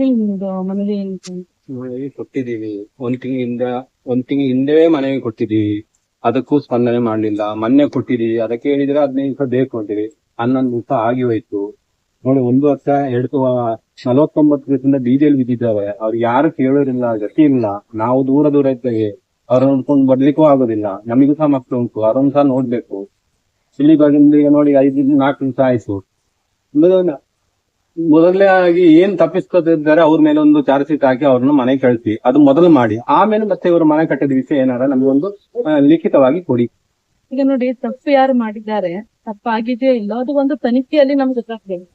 ಹೇಳಿ ನಿಮ್ದು ಮನೇಲಿ ಮನೆಗೆ ಕೊಟ್ಟಿದೀವಿ ಒಂದ್ ತಿಂಗಳಿಂದ, ಒಂದ್ ತಿಂಗಳ ಹಿಂದೆವೇ ಮನೆಗೆ ಕೊಟ್ಟಿದೀವಿ ಅದಕ್ಕೂ ಸ್ಪಂದನೆ ಮಾಡ್ಲಿಲ್ಲ. ಮೊನ್ನೆ ಕೊಟ್ಟಿದೀವಿ ಅದಕ್ಕೆ ಹೇಳಿದ್ರೆ ಹದಿನೈದು ದಿವಸ ಬೇಕು ಅಂತೀವಿ ಹನ್ನೊಂದು ದಿವಸ ಆಗಿ ಹೋಯ್ತು. ನೋಡಿ, ಒಂದು ವರ್ಷ, ಎರಡು ನಲವತ್ತೊಂಬತ್ತು ದಿವಸದಿಂದ ಬೀದಿಯಲ್ಲಿ ಬಿದ್ದಿದ್ದಾವೆ. ಅವ್ರು ಯಾರು ಕೇಳೋರಿಲ್ಲ ಗತಿ ಇಲ್ಲ. ನಾವು ದೂರ ದೂರ ಇದ್ದೇವೆ ಅವ್ರ ನೋಡ್ಕೊಂಡು ಬರ್ಲಿಕ್ಕೂ ಆಗೋದಿಲ್ಲ. ನಮಗೂ ಸಹ ಮಕ್ಕಳು ಉಂಟು. ಅವ್ರನ್ನ ಸಹ ನೋಡ್ಬೇಕು. ಇಲ್ಲಿ ಬಂದು ನೋಡಿ, ಐದು, ನಾಲ್ಕು ದಿವಸ ಆಯ್ತು. ಮೊದಲನೇ ಆಗಿ ಏನ್ ತಪ್ಪಿಸ್ಕೊತಿದ್ದಾರೆ ಅವ್ರ ಮೇಲೆ ಒಂದು ಚಾರ್ಜ್ ಶೀಟ್ ಹಾಕಿ ಅವ್ರನ್ನ ಮನೆ ಕಳಿಸಿ. ಅದು ಮೊದಲು ಮಾಡಿ. ಆಮೇಲೆ ಮತ್ತೆ ಇವರು ಮನೆ ಕಟ್ಟಿದ ವಿಷಯ ಏನಾರ ನಮ್ಗೆ ಒಂದು ಆ, ಲಿಖಿತವಾಗಿ ಕೊಡಿ. ಈಗ ನೋಡಿ ತಪ್ಪು ಯಾರು ಮಾಡಿದ್ದಾರೆ? ತಪ್ಪಾಗಿದೆಯೋ ಇಲ್ಲ? ಅದು ಒಂದು ತನಿಖೆಯಲ್ಲಿ ನಮ್ಗೆ ಗೊತ್ತಾಗ್ಬೇಕು.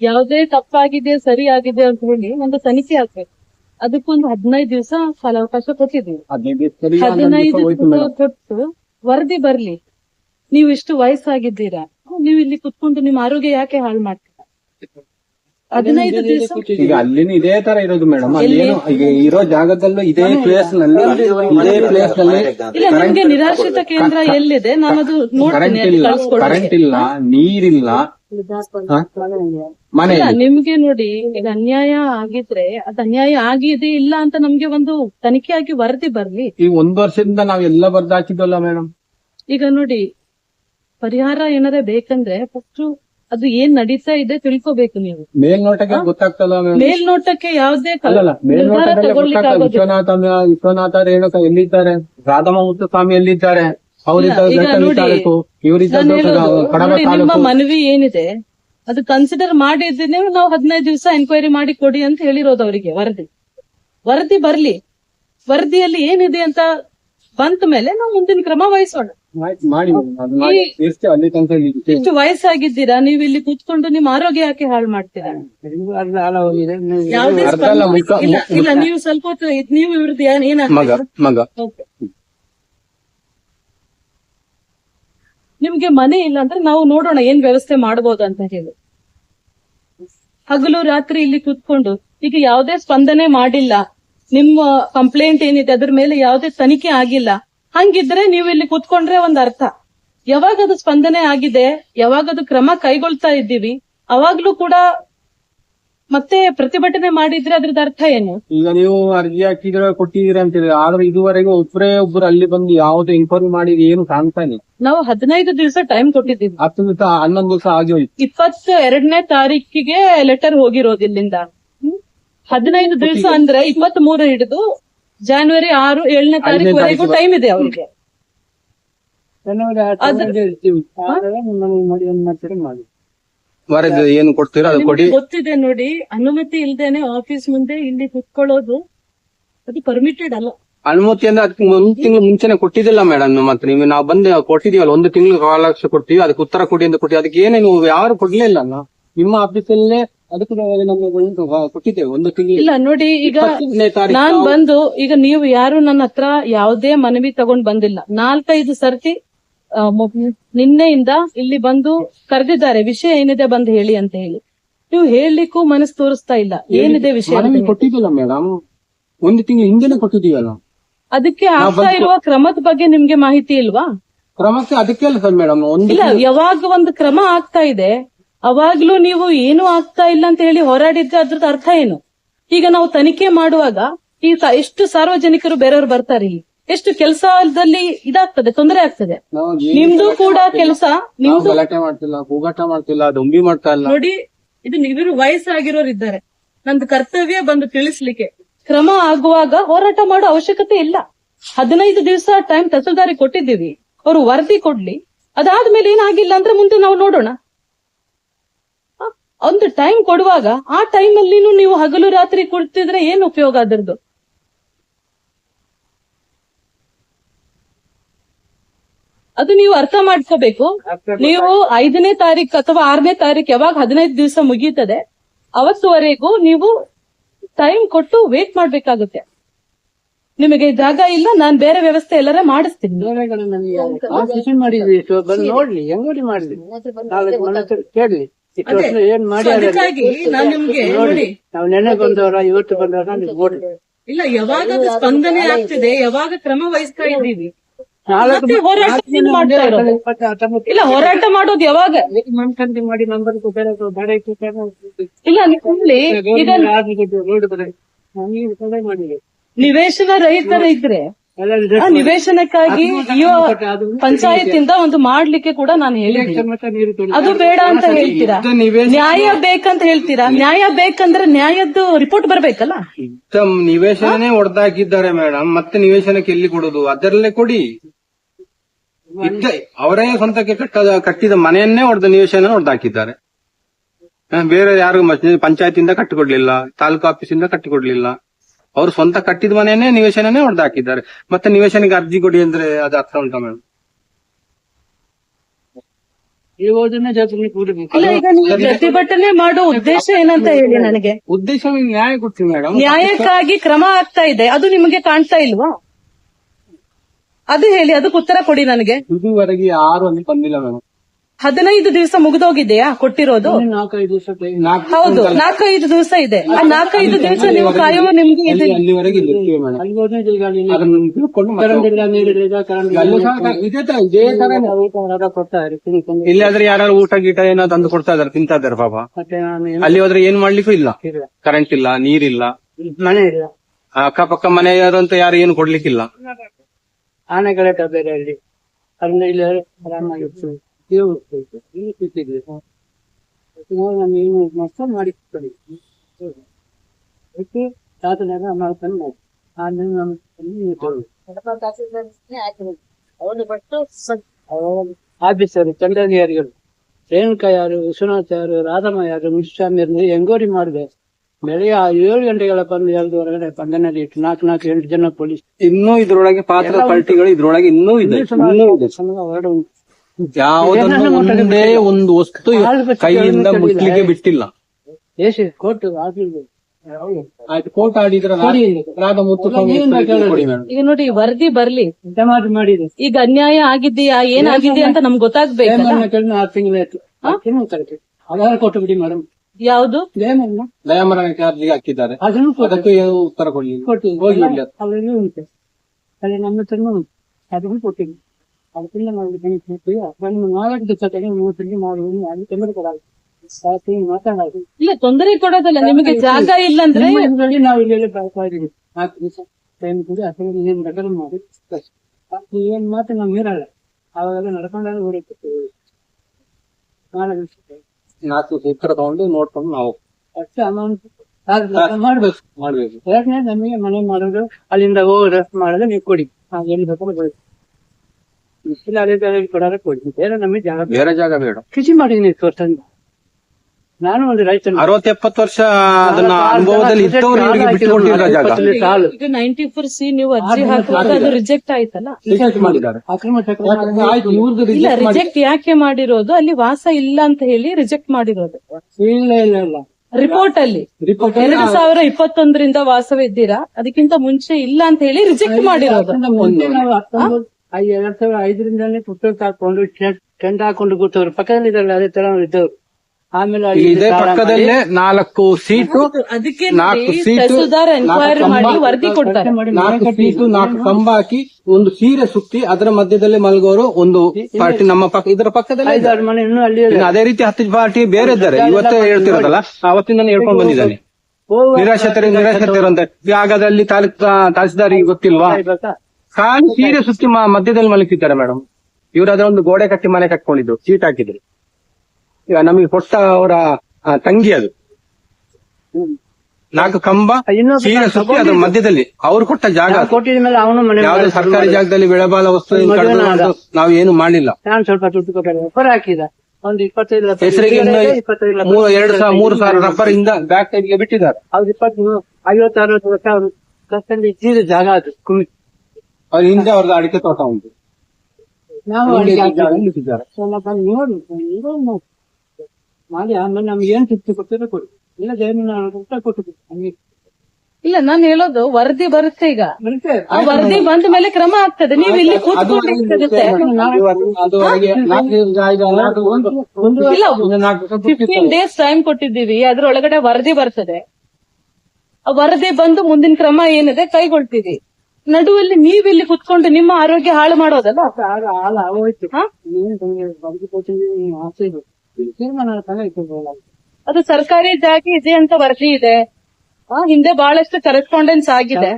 ಯಾವುದೇ ತಪ್ಪಾಗಿದೆ ಸರಿ ಆಗಿದೆ ಅಂತ ಹೇಳಿ ಒಂದು ತನಿಖೆ ಆಗ್ಬೇಕು. ಅದಕ್ಕೊಂದು ಹದಿನೈದು ದಿವಸ ಕಾಲಾವಕಾಶ ಕೊಟ್ಟಿದ್ದೀವಿ. ಹದಿನೈದು ದಿವಸ ಕೊಟ್ಟು ವರದಿ ಬರ್ಲಿ. ನೀವು ಇಷ್ಟು ವಯಸ್ಸಾಗಿದ್ದೀರಾ? ನೀವು ಇಲ್ಲಿ ಕುತ್ಕೊಂಡು ನಿಮ್ಮ ಆರೋಗ್ಯ ಯಾಕೆ ಹಾಳು ಮಾಡ್ತೀರಾ? ಹದಿನೈದು ದಿವಸ ಈಗ ಅಲ್ಲಿನೂ ಇದೇ ತರ ಇರೋದು ಮೇಡಮ್. ಅಲ್ಲೇನು ಈಗ ಇರೋ ಜಾಗದಲ್ಲೂ ಇದೇ ಪ್ಲೇಸ್ನಲ್ಲಿ ಇದೇ ಪ್ಲೇಸ್ನಲ್ಲಿ ಇಲ್ಲ ನಮ್ಗೆ ನಿರಾಶ್ರಿತ ಕೇಂದ್ರ ಎಲ್ಲಿದೆ? ನಾನು ಅದು ಕರೆಂಟ್ ಇಲ್ಲ. ಕರೆಂಟ್ ಇಲ್ಲ. ನೀರಿಲ್ಲ. ಮನೆ ಇಲ್ಲ ನಿಮ್ಗೆ ನೋಡಿ ಈಗ ಅನ್ಯಾಯ ಆಗಿದ್ರೆ ಅದ್ ಅನ್ಯಾಯ ಆಗಿದೆ ಇಲ್ಲ ಅಂತ ನಮ್ಗೆ ಒಂದು ತನಿಖೆ ಆಗಿ ವರದಿ ಬರ್ಲಿ. ಈ ಒಂದ್ ವರ್ಷದಿಂದ ನಾವೆಲ್ಲ ಎಲ್ಲ ಬರ್ದಾಕಿದ್ವಲ್ಲ ಮೇಡಮ್. ಈಗ ನೋಡಿ ಪರಿಹಾರ ಏನಾರ ಬೇಕಂದ್ರೆ ಫಸ್ಟ್ ಅದು ಏನ್ ನಡೀತಾ ಇದೆ ತಿಳ್ಕೊಬೇಕು ನೀವು. ಮೇಲ್ನೋಟಕ್ಕೆ ಗೊತ್ತಾಗ್ತಲ್ಲ ಮೇಲ್ನೋಟಕ್ಕೆ ಯಾವ್ದೇ. ವಿಶ್ವನಾಥ ವಿಶ್ವನಾಥ ರೇಣುಕ ಎಲ್ಲಿದ್ದಾರೆ? ರಾಧಮ ಸ್ವಾಮಿ ಎಲ್ಲಿದ್ದಾರೆ? ನಿಮ್ಮ ಮನವಿ ಏನಿದೆ ಅದು ಕನ್ಸಿಡರ್ ಮಾಡಿದ್ರೆ ನಾವು ಹದಿನೈದು ದಿವಸ ಎನ್ಕ್ವೈರಿ ಮಾಡಿ ಕೊಡಿ ಅಂತ ಹೇಳಿರೋದು ಅವರಿಗೆ ವರದಿ. ವರದಿ ಬರ್ಲಿ. ವರದಿಯಲ್ಲಿ ಏನಿದೆ ಅಂತ ಬಂತ ಮೇಲೆ ನಾವು ಮುಂದಿನ ಕ್ರಮ ವಹಿಸೋಣ. ಮಾಡಿ ಎಷ್ಟು ಅಲ್ಲಿ ತನಕ ಇಲ್ಲಿ ಇಷ್ಟೇ. ವಯಸ್ಸಾಗಿದ್ದೀರಾ? ನೀವು ಇಲ್ಲಿ ಕೂತ್ಕೊಂಡು ನಿಮ್ ಆರೋಗ್ಯ ಯಾಕೆ ಹಾಳು ಮಾಡ್ತೀರಾ? ಯಾವುದೇ ಸ್ಪಂದನೆ- ಇಲ್ಲ ಇಲ್ಲ ನೀವು ಸ್ವಲ್ಪ ಹೊತ್ತು ಇದ್- ನೀವು ಇವ್ರದ್ದು ಏನ್ ಮಗ ನಿಮ್ಗೆ ಮನೆ ಇಲ್ಲ ಅಂದ್ರೆ ನಾವು ನೋಡೋಣ ಏನ್ ವ್ಯವಸ್ಥೆ ಮಾಡಬಹುದು ಅಂತ ಹೇಳಿ. ಹಗಲು ರಾತ್ರಿ ಇಲ್ಲಿ ಕೂತ್ಕೊಂಡು ಈಗ ಯಾವುದೇ ಸ್ಪಂದನೆ ಮಾಡಿಲ್ಲ. ನಿಮ್ಮ ಕಂಪ್ಲೇಂಟ್ ಏನಿದೆ ಅದ್ರ ಮೇಲೆ ಯಾವುದೇ ತನಿಖೆ ಆಗಿಲ್ಲ. ಹಂಗಿದ್ರೆ ನೀವು ಇಲ್ಲಿ ಕೂತ್ಕೊಂಡ್ರೆ ಒಂದ್ ಅರ್ಥ. ಯಾವಾಗ ಅದು ಸ್ಪಂದನೆ ಆಗಿದೆ ಯಾವಾಗ ಅದು ಕ್ರಮ ಕೈಗೊಳ್ತಾ ಇದ್ದೀವಿ ಅವಾಗ್ಲೂ ಕೂಡ ಮತ್ತೆ ಪ್ರತಿಭಟನೆ ಮಾಡಿದ್ರೆ ಅದ್ರದ್ದು ಅರ್ಥ ಏನು? ಈಗ ನೀವು ಅರ್ಜಿ ಹಾಕಿದ್ರೆ ಕೊಟ್ಟಿದ್ದೀರಾ ಅಂತೀರಿ ಆದ್ರೆ ಇದುವರೆಗೂ ಒಬ್ಬರೇ ಒಬ್ರು ಅಲ್ಲಿ ಬಂದು ಯಾವ್ದು ಇನ್ಫಾರ್ಮ್ ಮಾಡಿ ಏನು ಕಾಣ್ತಾ ಇಲ್ಲ. ನಾವು ಹದಿನೈದು ದಿವಸ ಟೈಮ್ ಕೊಟ್ಟಿದ್ದೀವಿ. ಹತ್ತು ದಿವಸ ಹನ್ನೊಂದು ದಿವಸ ಆಗಿ ಹೋಯ್ತು ಇಪ್ಪತ್ತ ಎರಡನೇ ತಾರೀಕಿಗೆ ಲೆಟರ್ ಹೋಗಿರೋದು ಇಲ್ಲಿಂದ? ಹದಿನೈದು ದಿವಸ ಅಂದ್ರೆ ಇಪ್ಪತ್ತ್ ಮೂರು ಹಿಡಿದು ಜಾನ್ವರಿ ಆರು ಏಳನೇ ತಾರೀಕುವರೆಗೂ ಟೈಮ್ ಇದೆ ಅವರಿಗೆ. ವರದಿ ಏನು ಕೊಡ್ತೀರಾ? ಅದು ಕೊಡಿ. ಗೊತ್ತಿದೆ ನೋಡಿ ಅನುಮತಿ ಇಲ್ದೇನೆ ಆಫೀಸ್ ಮುಂದೆ ಇಲ್ಲಿ ಕುತ್ಕೊಳ್ಳೋದು ಅದು ಪರ್ಮಿಟೆಡ್ ಅಲ್ಲ. ಅನುಮತಿ ಅಂದ್ರೆ ಅದಕ್ಕೆ ಒಂದ್ ತಿಂಗಳು ಮುಂಚೆನೆ ಕೊಟ್ಟಿದ್ದಿಲ್ಲ ಮೇಡಮ್ ಮತ್ತೆ ನೀವು ನಾವು ಬಂದು ಕೊಟ್ಟಿದೀವಲ್ಲ ಒಂದು ತಿಂಗಳು ಕಾಲಕ್ಷ ಕೊಡ್ತೀವಿ ಅದಕ್ಕೆ ಉತ್ತರ ಕೊಡಿ ಅಂತ ಕೊಟ್ಟಿವಿ ಅದಕ್ಕೆ ಏನೇನು ಯಾರು ಕೊಡ್ಲಿಲ್ಲ ಅಲ್ಲ. ನಿಮ್ಮ ಆಫೀಸಲ್ಲೇ ಅದಕ್ಕೆ ಕೊಟ್ಟಿದ್ದೇವೆ. ಒಂದು ತಿಂಗಳು ಇಲ್ಲ ನೋಡಿ ಈಗ ಇಪ್ಪತ್ತನೇ ತಾರೀಕು. ನಾನ್ ಬಂದು ಈಗ ನೀವು ಯಾರು ನನ್ನ ಹತ್ರ ಯಾವುದೇ ಮನವಿ ತಗೊಂಡ್ ಬಂದಿಲ್ಲ. ನಾಲ್ಕೈದು ಸರ್ತಿ ಆ, ಮೊ- ನಿನ್ನೆಯಿಂದ ಇಲ್ಲಿ ಬಂದು ಕರೆದಿದ್ದಾರೆ. ವಿಷಯ ಏನಿದೆ ಬಂದು ಹೇಳಿ ಅಂತ ಹೇಳಿ. ನೀವು ಹೇಳಲಿಕ್ಕೂ ಮನಸ್ಸು ತೋರಿಸ್ತಾ ಇಲ್ಲ. ಏನಿದೆ ವಿಷಯ ಅಂತ ಮನವಿ ಹೇಳಿ. ಕೊಟ್ಟಿದ್ದಿಲ್ಲ ಮೇಡಮ್ ಒಂದು ತಿಂಗಳು ಹಿಂದೆನೆ ಅದಕ್ಕೆ ಆಗ್ತಾ ಇರುವ ಕ್ರಮದ ಬಗ್ಗೆ ನಿಮ್ಗೆ ಮಾಹಿತಿ ಇಲ್ವಾ? ಕ್ರಮಕ್ಕೆ ಅದಕ್ಕೆ ಅಲ್ಲ ಸರ್ ಮೇಡಮ್ ಒಂದು ಇಲ್ಲ ಯಾವಾಗ ಒಂದು ಕ್ರಮ ಆಗ್ತಾ ಇದೆ. ಅವಾಗ್ಲೂ ನೀವು ಏನು ಆಗ್ತಾ ಇಲ್ಲ ಅಂತ ಹೇಳಿ ಹೋರಾಡಿದ್ರೆ ಅದ್ರದ್ದು ಅರ್ಥ ಏನು? ಈಗ ನಾವು ತನಿಖೆ ಮಾಡುವಾಗ ಈ ಎಷ್ಟು ಸಾರ್ವಜನಿಕರು ಬೇರೆಯವರು ಬರ್ತಾರೆ ಇಲ್ಲಿ? ಎಷ್ಟು ಕೆಲಸದಲ್ಲಿ ಇದಾಗ್ತದೆ ತೊಂದರೆ ಆಗ್ತದೆ. ನಿಮ್ದು ಕೂಡ ಕೆಲಸ ನಾವು ನಿಮ್ದು ಗಲಾಟೆ ಮಾಡ್ತಿಲ್ಲ ಕೂಗಾಟ ಮಾಡ್ತಿಲ್ಲ ದೊಂಬಿ ಮಾಡ್ತಾ ಇಲ್ಲ. ನೋಡಿ ಇದು ನೀವಿರು ವಯಸ್ಸಾಗಿರೋರು ಇದ್ದಾರೆ. ನಂದು ಕರ್ತವ್ಯ ಬಂದು ತಿಳಿಸ್ಲಿಕ್ಕೆ. ಕ್ರಮ ಆಗುವಾಗ ಹೋರಾಟ ಮಾಡೋ ಅವಶ್ಯಕತೆ ಇಲ್ಲ. ಹದಿನೈದು ದಿವಸ ಟೈಮ್ ತಹಸೀಲ್ದಾರಿ ಕೊಟ್ಟಿದ್ದೀವಿ. ಅವರು ವರದಿ ಕೊಡ್ಲಿ. ಅದಾದ್ಮೇಲೆ ಏನಾಗಿಲ್ಲ ಅಂದ್ರೆ ಮುಂದೆ ನಾವು ನೋಡೋಣ? ಒಂದು ಟೈಮ್ ಕೊಡುವಾಗ ಆ ಟೈಮ್ ಅಲ್ಲಿ ನೀವು ಹಗಲು ರಾತ್ರಿ ಕೊಡ್ತಿದ್ರೆ ಏನು ಉಪಯೋಗ ಅದರದ್ದು? ಅದು ನೀವು ಅರ್ಥ ಮಾಡ್ಕೋಬೇಕು. ನೀವು ಐದನೇ ತಾರೀಕು ಅಥವಾ ಆರನೇ ತಾರೀಕು ಯಾವಾಗ ಹದಿನೈದು ದಿವಸ ಮುಗೀತದೆ ಅವತ್ತುವರೆಗೂ ನೀವು ಟೈಮ್ ಕೊಟ್ಟು ವೇಟ್ ಮಾಡ್ಬೇಕಾಗುತ್ತೆ. ನಿಮಗೆ ಜಾಗ ಇಲ್ಲ ನಾನು ಬೇರೆ ವ್ಯವಸ್ಥೆ ಎಲ್ಲರ ಮಾಡಿಸ್ತೀನಿ. ನೋಡ್ಲಿ ಮಾಡಿದ್ವಿ ಕೇಳಿ ಕೇಳ್ಲಿ. ಏನ್ ಮಾಡಿ ಅದಕ್ಕಾಗಿ ನಾನ್ ನಿಮ್ಗೆ ನೋಡಿ ನಾವು ನೆನ್ನೆ ಬಂದವರ ಇವತ್ತು ಬಂದವರ ನೀವು ಇಲ್ಲ ಯಾವಾಗ ಅದು ಸ್ಪಂದನೆ ಆಗ್ತಿದೆ ಯಾವಾಗ ಕ್ರಮ ವಹಿಸ್ತಾ ಇದ್ದೀವಿ? ನಾಲ್ಕು ಮತ್ತೆ ಹೋರಾಟ ಏನ್ ಮಾಡ್ತಾ ಇರೋದು? ಇಲ್ಲ ಹೋರಾಟ ಮಾಡೋದು ಯಾವಾಗ? ಮಾಡಿ ನಂಬರ್ ಬೇರೆ ಇತ್ತು. ಇಲ್ಲ ನಿಮ್ಮಲ್ಲಿ ಈಗ ರೋಡ್ ಬರ. ನೀವು ನಿವೇಶನ ರಹಿತರ ಇದ್ರೆ ಆ ನಿವೇಶನಕ್ಕಾಗಿ ಈ ಪಂಚಾಯತ್ ಇಂದ. ಒಂದು ಮಾಡ್ಲಿಕ್ಕೆ ಕೂಡ ನಾನು ಹೇಳಿದ್ದೀನಿ. ತುಳಿ ಅದು ಬೇಡ ಅಂತ ಹೇಳ್ತೀರಾ? ನ್ಯಾಯ ಬೇಕಂತ ಹೇಳ್ತೀರಾ? ನ್ಯಾಯ ಬೇಕಂದ್ರೆ ನ್ಯಾಯದ್ದು ರಿಪೋರ್ಟ್ ಬರ್ಬೇಕಲ್ಲ? ನಿವೇಶನೇ ನಿವೇಶನನೇ ಹೊಡೆದಾಕಿದ್ದಾರೆ ಮೇಡಮ್ ಮತ್ತೆ ನಿವೇಶನಕ್ಕೆ ಎಲ್ಲಿ ಕೊಡುದು? ಅದರಲ್ಲೇ ಕೊಡಿ. ಅವರೇ ಸ್ವಂತಕ್ಕೆ ಕಟ್ಟದ ಕಟ್ಟಿದ ಮನೆಯನ್ನೇ ಹೊಡೆದ ನಿವೇಶನ ಹೊಡೆದಾಕಿದ್ದಾರೆ. ಬೇರೆ ಯಾರು ಪಂಚಾಯತಿಂದ ಕಟ್ಟಿಕೊಡ್ಲಿಲ್ಲ ತಾಲೂಕು ಆಫೀಸಿಂದ ಕಟ್ಟಿಕೊಡ್ಲಿಲ್ಲ. ಅವ್ರು ಸ್ವಂತ ಕಟ್ಟಿದ ಮನೆಯನ್ನೇ ನಿವೇಶನನೇ ಹೊಡೆದಾಕಿದ್ದಾರೆ ಮತ್ತೆ ನಿವೇಶನಕ್ಕೆ ಅರ್ಜಿ ಕೊಡಿ ಅಂದ್ರೆ ಅದು ಅರ್ಥ ಉಂಟಾ ಮೇಡಮ್? ಈಗ ನೀವು ಪ್ರತಿಭಟನೆ ಮಾಡೋ ಉದ್ದೇಶ ಏನಂತ ಹೇಳಿ ನನಗೆ? ಉದ್ದೇಶ ನ್ಯಾಯ ಕೊಡ್ತೀವಿ ಮೇಡಮ್. ನ್ಯಾಯಕ್ಕಾಗಿ ಕ್ರಮ ಆಗ್ತಾ ಇದೆ. ಅದು ನಿಮಗೆ ಕಾಣ್ತಾ ಇಲ್ವಾ? ಅದು ಹೇಳಿ ಅದಕ್ಕೆ ಉತ್ತರ ಕೊಡಿ ನನಗೆ. ಇದುವರೆಗೆ ಯಾರು ಅಲ್ಲಿ ಬಂದಿಲ್ಲ ಮೇಡಮ್. ಹದಿನೈದು ದಿವಸ ಮುಗಿದೋಗಿದೆಯಾ ಕೊಟ್ಟಿರೋದು? ನಾಲ್ಕೈದು ದಿವಸ ಹೌದು ನಾಲ್ಕೈದು ದಿವಸ ಇದೆ. ಆ ನಾಲ್ಕೈದು ದಿವಸ ನೀವು ಕಾಯುವ ನಿಮ್ಗೆ ಇದೆ. ಅಲ್ಲಿವರೆಗೆ ಇಲ್ಲಿರ್ತೀವಿ ಮೇಡಮ್. ಅಲ್ಲಿ ಹೋದ್ರೆ ಈಗ ಅಲ್ಲಿ ಅದನ್ನ ತಿಳ್ಕೊಂಡು ಮತ್ತೆ ಕರೆಂಟ್ ಇಲ್ಲ ನೀರಿಲ್ಲ ಕರೆಂಟ್ ಅಲ್ಲೂ ಸಹ ಇದೇ ತರ ಇದೇ ತರ ಕೊಡ್ತಾರೆ ತಿನ್ಕೊಂಡು ಇಲ್ಲಿ ಆದ್ರೆ ಯಾರು ಊಟ ಗೀಟ ಏನೋ ತಂದು ಕೊಡ್ತಾ ಇದಾರೆ ತಿಂತಾ ಇದಾರೆ ಪಾಪ. ಮತ್ತೆ ನಾನು ಏನು ಅಲ್ಲಿ ಹೋದ್ರೆ ಏನ್ ಮಾಡ್ಲಿಕ್ಕೂ ಇಲ್ಲ. ಇಲ್ಲ. ಕರೆಂಟ್ ಇಲ್ಲ ನೀರಿಲ್ಲ. ಮನೆ ಇಲ್ಲ. ಆ ಅಕ್ಕಪಕ್ಕ ಮನೆಯವರು ಅಂತ ಯಾರು ಏನು ಕೊಡ್ಲಿಕ್ಕಿಲ್ಲ. ಆನೆಗಳ ಬೇರೆ ಅಲ್ಲಿ. ಅಲ್ಲಿ ಇಲ್ಲಿ ಆರಾಮಾಗಿ ನಾವು ನಮ್ಮ ಏನು ಮಾಡಿ. ಅದಕ್ಕೆ ಮಾಡ್ಕೊಂಡು ಮಾಡಿ. ಆಮೇಲೆ ನಮ್ಮ ನೀವು ಕೊಡಿ. ಆಫೀಸರು ಚಂದ್ರಗಿರಿಗಳು ರೇಣುಕಾ ಯಾರು ವಿಶ್ವನಾಥ್ ಯಾರು ರಾಧಮ್ಮ ಯಾರು ಮುನಿಸ್ವಾಮಿ ಎಂಗೋರಿ ಮಾಡಿದೆ ಬೆಳಿಗ್ಗೆ ಏಳು ಗಂಟೆಗಳ ಬಂದು ಎರಡು ಹೊರಗಡೆ ಬಂಧನಲ್ಲಿ ಇಟ್ಟು ನಾಲ್ಕು ನಾಲ್ಕು ಎಂಟು ಜನ ಪೊಲೀಸ್ ಇನ್ನೂ ಇದ್ರೊಳಗೆ ಪಾತ್ರ ಪಲ್ಟಿಗಳು ಇದ್ರೊಳಗೆ ಇನ್ನೂ ಇದೆ ಇನ್ನೂ ಇದೆ ಹೊರಡು ಉಂಟು ಯಾವುದನ್ನು ಒಂದೇ ಒಂದು ವಸ್ತು ಕೈಯಿಂದ ಮುಟ್ಲಿಕ್ಕೆ ಬಿಟ್ಟಿಲ್ಲ. ಏಸಿ ಕೊಟ್ಟು ಆಯ್ತು ಕೋರ್ಟ್ ಆಡಿದ್ರೆ ರಾಧ ಮುತ್ತು ಕೊಡಿ ಮೇಡಮ್. ಈಗ ನೋಡಿ ವರದಿ ಬರ್ಲಿ. ಮಾಡಿ ಮಾಡಿದೆ ಈಗ ಅನ್ಯಾಯ ಆಗಿದೆಯಾ ಏನಾಗಿದೆ ಅಂತ ನಮ್ಗೆ ಗೊತ್ತಾಗ್ಬೇಕು ಆರು ತಿಂಗಳಾಯ್ತು ಆಧಾರ ಕೊಟ್ಟು ಬಿಡಿ ಮೇಡಮ್. ಯಾವುದು? ದಯಾಮರಣ ಚಾರ್ಜಿಗೆ ಹಾಕಿದ್ದಾರೆ. ಅದನ್ನು ಅದಕ್ಕೆ ಉತ್ತರ ಕೊಡ್ಲಿ ಕೊಟ್ಟು. ಹೋಗಿ. ಅಲ್ಲಿ ನಮ್ಮ ಹತ್ರನೂ ಉಂಟು. ಅದನ್ನು ಕೊಟ್ಟಿದ್ವಿ ಅದಕ್ಕಿಂತ ನಾವು ಬಂದು ಒಂದು ನಾಲ್ಕು ಜೊತೆಗೆ ತೆಗೆ ಮೂವತ್ತರಿಗೆ ಮಾಡಿ ಅಲ್ಲಿ ತೊಂದರೆ ಕೊಡಲ್ಲ. ಸಾಕು ಮಾತಾಡೋದು. ಇಲ್ಲ ತೊಂದರೆ ಕೊಡೋದಲ್ಲ ನಿಮಗೆ ಜಾಗ ಇಲ್ಲ ಅಂದ್ರೆ ನಾವು ಇಲ್ಲಿ ಬರ್ತಾ ಇದೀವಿ ನಾಲ್ಕು ದಿವಸ ಟೈಮ್ ಕೂಡ ಅಥವಾ ಏನ್ ಬೇಕಾದ್ರೂ ಮಾಡಿ. ಅದು ಏನ್ ಮಾತು ನಾವು ಇರಲ್ಲ. ಅವಾಗೆಲ್ಲ ನಡ್ಕೊಂಡಾಗ ಹೊರಕ್ಕೆ ನಾಲ್ಕು ದಿವಸ ನಾಲ್ಕು ಉತ್ತರ ತಗೊಂಡು ನೋಡ್ಕೊಂಡು ನಾವು ಅಷ್ಟು ಅಮೌಂಟ್ ಮಾಡ್ಬೇಕು. ಮಾಡ್ಬೇಕು. ಯಾಕಂದ್ರೆ ನಮಗೆ ಮನೆ ಮಾಡೋದು ಅಲ್ಲಿಂದ ಹೋಗಿ ರೆಸ್ಟ್ ಮಾಡೋದು ನೀವು ಕೊಡಿ. ಹಾಗೆ ಎಲ್ಲಿ ಬೇಕಾದ್ರೂ ಕೊಡಿ. ಬೇರೆ ಕೊಡಿ ಬೇರೆ ನಮಗೆ ಜಾಗ. ಬೇರೆ ಜಾಗ ಬೇಡ. ಕೃಷಿ ಮಾಡಿದೀನಿ ಇಷ್ಟು ವರ್ಷದಿಂದ ನಾನು ಒಂದು ರೈತ ಅರವತ್ತು ಎಪ್ಪತ್ತು ವರ್ಷ ಅದನ್ನ ಅನುಭವದಲ್ಲಿ ಇದ್ದವರು ಇವರಿಗೆ ಬಿಟ್ಟು ಕೊಟ್ಟಿರೋ ಜಾಗ? ಇಪ್ಪತ್ತಲ್ಲಿ ಸಾಲು. ಈಗ ನೈನ್ಟಿ ಫೋರ್ ಸಿ ನೀವು ಅರ್ಜಿ ಹಾಕುವಾಗ ಅದು ರಿಜೆಕ್ಟ್ ಆಯ್ತಲ್ಲ? ರಿಸರ್ಚ್ ಮಾಡಿದ್ದಾರೆ. ಅಕ್ರಮ ಚಕ್ರ ಇವ್ರದ್ದು ಇಲ್ಲ ರಿಜೆಕ್ಟ್ ಮಾಡಿ ರಿಜೆಕ್ಟ್ ಯಾಕೆ ಮಾಡಿರೋದು? ಅಲ್ಲಿ ವಾಸ ಇಲ್ಲ ಅಂತ ಹೇಳಿ ರಿಜೆಕ್ಟ್ ಮಾಡಿರೋದು. ಇಲ್ಲ ಇಲ್ಲ ಇಲ್ಲ. ರಿಪೋರ್ಟ್ ಅಲ್ಲಿ. ರಿಪೋರ್ಟ್ ಎರಡು ಸಾವಿರ ಇಪ್ಪತ್ತೊಂದರಿಂದ ವಾಸವಿದ್ದೀರಾ? ಅದಕ್ಕಿಂತ ಮುಂಚೆ ಇಲ್ಲ ಅಂತ ಹೇಳಿ ರಿಜೆಕ್ಟ್ ಮಾಡಿರೋದು. ನಾವು ಹತ್ತೊಂಬತ್ತು ಐ- ಎರಡ್ ಸಾವಿರ ಐದರಿಂದಾನೇ ಪುಸ್ತಕ ಹಾಕೊಂಡು ಟೆಂಟ್ ಹಾಕೊಂಡು ಕೂತವ್ರು. ಪಕ್ಕದಲ್ಲಿ ಇದ್ರಲ್ಲ ಅದೇ ತರ ಇದ್ದವ್ರು. ಆಮೇಲೆ ಅಲ್ಲಿ ಇದೆ ಪಕ್ಕದಲ್ಲೇ ನಾಲ್ಕು ಸೀಟು ಅದಕ್ಕೆ ನಾಲ್ಕು ಸೀಟು, ತಹಸೀಲ್ದಾರ್ ಎನ್ಕ್ವೈರಿ ಮಾಡಿ ವರದಿ ಕೊಡ್ತಾರೆ. ನಾಲ್ಕು ಸೀಟು ನಾಲ್ಕು ಕಂಬ ಹಾಕಿ ಒಂದು ಸೀರೆ ಸುತ್ತಿ ಅದರ ಮಧ್ಯದಲ್ಲಿ ಮಲಗೋರು ಒಂದು ಪಾರ್ಟಿ ನಮ್ಮ ಪಕ್ಕ ಇದರ ಪಕ್ಕದಲ್ಲಿ ಅದೇ ರೀತಿ ಹತ್ತು ಪಾರ್ಟಿ ಬೇರೆ ಇದ್ದಾರೆ. ಇವತ್ತೇ ಹೇಳ್ತಿರೋದಲ್ಲ ಅವತ್ತಿಂದ ಹೇಳ್ಕೊಂಡು ಬಂದಿದ್ದಾನೆ. ನಿರಾಶತರು ನಿರಾಶತರು ಅಂತ. ಹಾಗಾದ್ರೆ ಅಲ್ಲಿ ತಾಲೂಕ್ ತಹಸೀಲ್ದಾರಿಗೆ ಗೊತ್ತಿಲ್ವಾ? ಖಾಲಿ ಸೀರೆ ಸುತ್ತಿ ಮಧ್ಯದಲ್ಲಿ ಮಲಗಿದ್ದಾರೆ ಮೇಡಮ್ ಇವ್ರು ಅದ್ರ ಒಂದು ಗೋಡೆ ಕಟ್ಟಿ ಮನೆ ಕಟ್ಕೊಂಡಿದ್ರು ಸೀಟ್ ಹಾಕಿದ್ರು. ಈಗ ನಮಗೆ ಕೊಟ್ಟ ಅವರ ತಂಗಿ ಅದು. ನಾಲ್ಕು ಕಂಬ ಸೀರೆ ಸುತ್ತಿ ಅದ್ರ ಮಧ್ಯದಲ್ಲಿ. ಅವ್ರು ಕೊಟ್ಟ ಜಾಗ ಯಾವ್ದು ಸರ್ಕಾರಿ ಜಾಗದಲ್ಲಿ ಬೆಳೆಬಾಲ ವಸ್ತು. ನಾವು ಏನು ಮಾಡಿಲ್ಲ ನಾನು ಸ್ವಲ್ಪ ದುಡ್ಡು ಹಾಕಿದ. ಒಂದು ಇಪ್ಪತ್ತೈದು ಲಕ್ಷ. ಹೆಸರಿಗೆ ಎರಡು ಸಾವಿರ ಮೂರು ಸಾವಿರ ರಬ್ಬರ್ ಇಂದ ಬ್ಯಾಕ್ ಸೈಡ್ಗೆ ಬಿಟ್ಟಿದ್ದಾರೆ ಅವ್ರು ಇಪ್ಪತ್ತು ಐವತ್ತು ಅರವತ್ತು ವರ್ಷ ಅವರು ಜಾಗ ಅದು ಕುಮಿ ಅವ್ರ ಹಿಂದೆ ಅವ್ರದ್ದು ಅಡಿಕೆ ತೋಟ ಉಂಟು. ನಾವು ಅಡಿಗೆ. ನಿಲ್ಲಿಸಿದ್ದಾರೆ. ಸ್ವಲ್ಪ ನೋಡಿ ನೋಡಿ. ಮಾಡಿ ಆಮೇಲೆ ನಮ್ಗೆ ಏನ್ ತೃಪ್ತಿ ಕೊಡ್ತೀರೋ ಕೊಡಿ. ಇಲ್ಲ ಜೈನು ನಾನು ಹಂಗೆ. ಇಲ್ಲ ನಾನು ಹೇಳೋದು ವರದಿ ಬರುತ್ತೆ ಈಗ. ಬರುತ್ತೆ. ಆ ವರದಿ ಬಂದ ಮೇಲೆ ಕ್ರಮ ಆಗ್ತದೆ. ನೀವು ಇಲ್ಲಿ ಕೂತ್ಕೊಂಡಿರುತ್ತೆ ಅದುವರೆಗೆ ನಾಲ್ಕು ಐದು ನಾಲ್ಕು ಒಂದು ಇಲ್ಲ ಒಂದು ನಾಲ್ಕು ದಿವಸ ಬಿಟ್ಟಿತ್ತು. ಫಿಫ್ಟೀನ್ ಡೇಸ್ ಟೈಮ್ ಕೊಟ್ಟಿದ್ದೀವಿ. ಅದ್ರೊಳಗಡೆ ವರದಿ ಬರ್ತದೆ. ಆ ವರದಿ ಬಂದು ಮುಂದಿನ ಕ್ರಮ ಏನಿದೆ ಕೈಗೊಳ್ತೀವಿ. ನಡುವಲ್ಲಿ ನೀವಿಲ್ಲಿ ಕುತ್ಕೊಂಡು ನಿಮ್ಮ ಆರೋಗ್ಯ ಹಾಳು ಮಾಡೋದಲ್ಲ? ನೀವು ಅದು ಸರ್ಕಾರಿ ಜಾಗ ಇದೆ ಅಂತ ವರದಿ ಇದೆ. ಆ, ಹಿಂದೆ ಬಹಳಷ್ಟು ಕರೆಸ್ಪಾಂಡೆನ್ಸ್ ಆಗಿದೆ.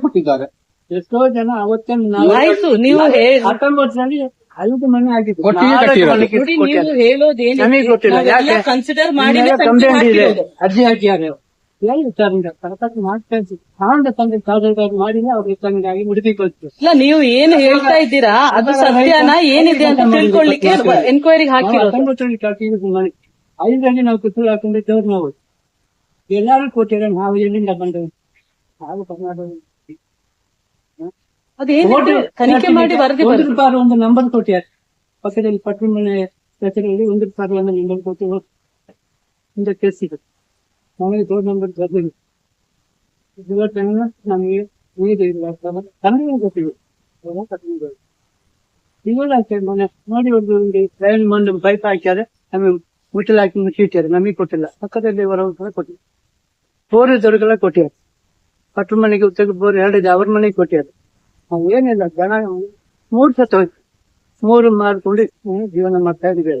ಕೊಟ್ಟಿದ್ದಾರೆ. ಎಷ್ಟೋ ಜನ ಅವತ್ತೇ ನಾವು ಆಯ್ತು ನೀವು ಹತ್ತೊಂಬತ್ತರಲ್ಲಿ ಐದು ಮನೆ. ನೀವು ಹೇಳೋದೇನು ಗೊತ್ತಿಲ್ಲ. ಯಾಕೆ? ಕನ್ಸಿಡರ್ ಮಾಡಿ ಅರ್ಜಿ ಹಾಕಿ ಇದೆ. ಅರ್ಜಿ ಹಾಕಿದ್ದಾರೆ ಸರ್ ಕರೆಕ್ಟಾಗಿ ಮಾಡ್ತಾ ಮಾಡಿದ್ರೆ ಅವ್ರಿಗೆ ಆಗಿ ಕೊಡ್ತೀವಿ ಇಲ್ಲ ನೀವು ಏನು ಹೇಳ್ತಾ ಇದ್ದೀರಾ ಅದು ಸತ್ಯನಾ ಏನಿದೆ ಅಂತ ತಿಳ್ಕೊಳ್ಳಿಕ್ಕೆ ಎನ್ಕ್ವೈರಿ ಹಾಕಿರೋದು ಹತ್ತೊಂಬತ್ತರಲ್ಲಿ ಐದರಲ್ಲಿ ನಾವು ಕುತ್ತೂರು ಹಾಕೊಂಡಿದ್ದವ್ರು ನಾವು ಎಲ್ಲಾರು ಕೊಟ್ಟಿರೋ ನಾವು ಎಲ್ಲಿಂದ ಬಂದವು ನಾವು ಕರ್ನಾಟಕ ಅದೇನು ತನಿಖೆ ಮಾಡಿ ವರದಿ ಒಂದು ಬರುತ್ತೆ ರೂಪಾಯಿ ಒಂದು ನಂಬರ್ ಕೊಟ್ಟಿದ್ದಾರೆ ಪಕ್ಕದಲ್ಲಿ ಪಟ್ಟಣ ಮನೆ ಒಂದು ರೂಪಾಯಿ ಒಂದು ನಂಬರ್ ಕೊಟ್ಟು ಹಿಂದೆ ಕೇಸ್ ಸಿಗುತ್ತೆ ನಮಗೆ ದೊಡ್ಡ ನಂಬರ್ ಬರ್ದಿಲ್ಲ ಇವತ್ತು ನಮಗೆ ನೀರು ಇಲ್ಲ ಕನ್ನಡ ಗೊತ್ತಿದೆ ಇವೆಲ್ಲ ಮನೆ. ನೋಡಿ ಒಂದು ಟ್ರೈನ್ ಒಂದು ಪೈಪ್ ಹಾಕ್ಯಾರೆ. ನಮಗೆ ಮುಚ್ಚಲು ಹಾಕಿ ಮುಚ್ಚಿಟ್ಟಾರೆ ನಮಗೆ ಕೊಟ್ಟಿಲ್ಲ. ಪಕ್ಕದಲ್ಲಿ ಹೊರ ಕೊಟ್ಟಿಲ್ಲ. ಬೋರ್ ಇದ್ದವ್ರಿಗೆಲ್ಲ ಕೊಟ್ಟಿದ್ದಾರೆ. ಪಟ್ಟ ಮನೆಗೆ ತೆಗೆದು ಬೋರ್ ಎರಡಿದೆ. ಅವ್ರ ಮನೆಗೆ ಕೊಟ್ಟಿದ್ದಾರೆ. ನಾವು ಏನಿಲ್ಲ. ಜನ ಮೂರು ಸತ್ತು ಹೋಯ್ತು. ಮೂರು ಮಾರ್ಕೊಂಡು ಜೀವನ ಮಾಡ್ತಾ ಇದ್ದೀವಿ.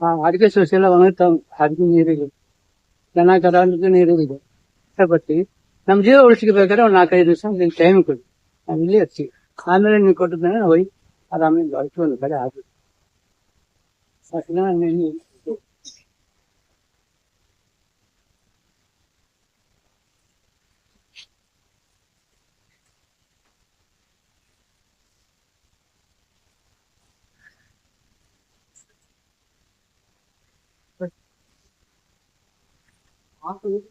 ಆ ಅಡಿಗೆ ಸೊಸೆ ಎಲ್ಲ ಒಣಗ್ತಾ ನೀರಿಗೆ ಅಡಿಗೆ ನೀರಿಲ್ಲ ದನ ಕರ ಅನ್ನೋದು ನೀರಿಲ್ಲ ಬರ್ತೀವಿ ನಮ್ ಜೀವ ಉಳಿಸಿಗೆ ಬೇಕಾದ್ರೆ ಒಂದು ನಾಲ್ಕೈದು ದಿವಸ ನಿನ್ ಟೈಮ್ ಕೊಡಿ ನಾವು ಇಲ್ಲಿ ಹಚ್ತೀವಿ ಆಮೇಲೆ ನೀವು ಕೊಟ್ಟಿದ್ದಾನೆ ಹೋಗಿ ಆರಾಮಾಗಿ ಗಾಳಿ ಒಂದು ಕಡೆ ಆಗುತ್ತೆ Uhum.